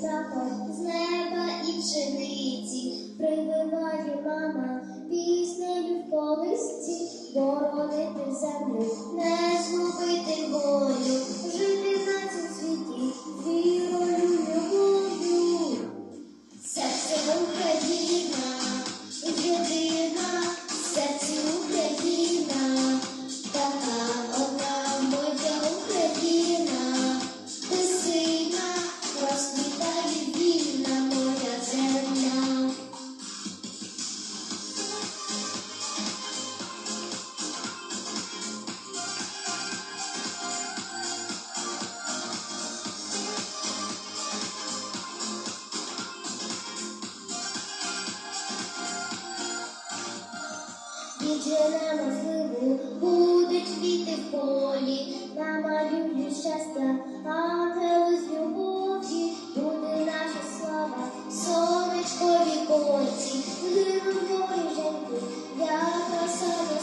запах з неба і пшениці, прививає мама. і джерела сливу буде в полі, намалюють щастя, ангели з любові, буде наша слава, сонечко віконці, віру мої жінки, я краса на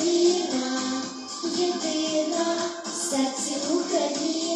Україна, єдина, серці Україна.